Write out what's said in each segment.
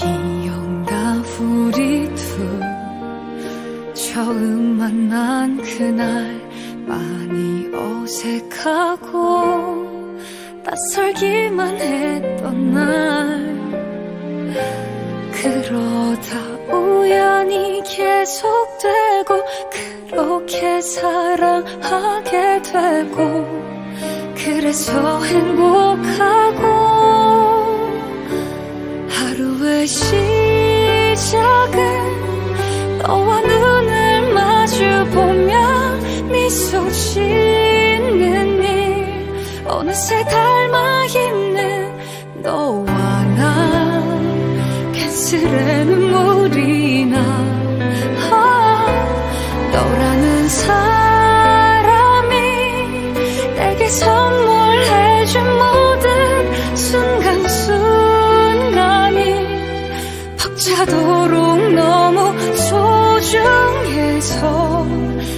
기억나 우리 둘 처음 만난 그날 많이 어색하고 낯설기만 했던 날. 그러다 우연히 계속되고 그렇게 사랑하게 되고 그래서 행복하고 시작은 너와 눈을 마주보며 미소 짓는 일. 어느새 닮아 있는 너와 나 캔슬의 눈물이 나. 아, 너라 벅차도록 너무 소중해서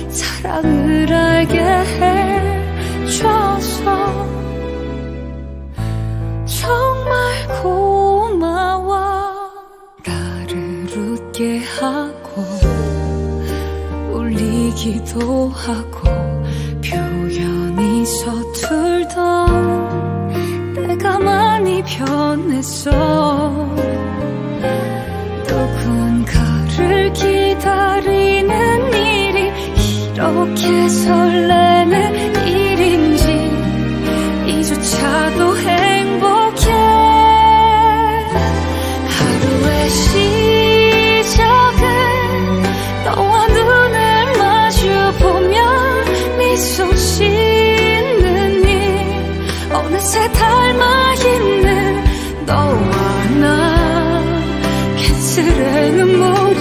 사랑을 알게 해줘서 정말 고마워. 나를 웃게 하고 울리기도 하고 표현이 서툴던 내가 많이 변했어 이렇게 설레는 일인지 이조차도 행복해. 하루의 시작은 너와 눈을 마주보며 미소 짓는 일. 어느새 닮아 있는 너와 나. 캔슬의 눈물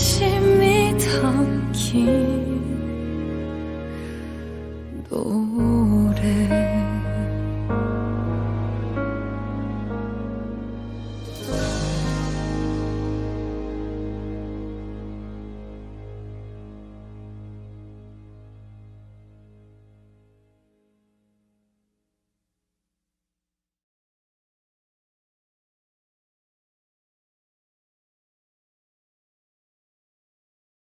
진심이 담긴 노래.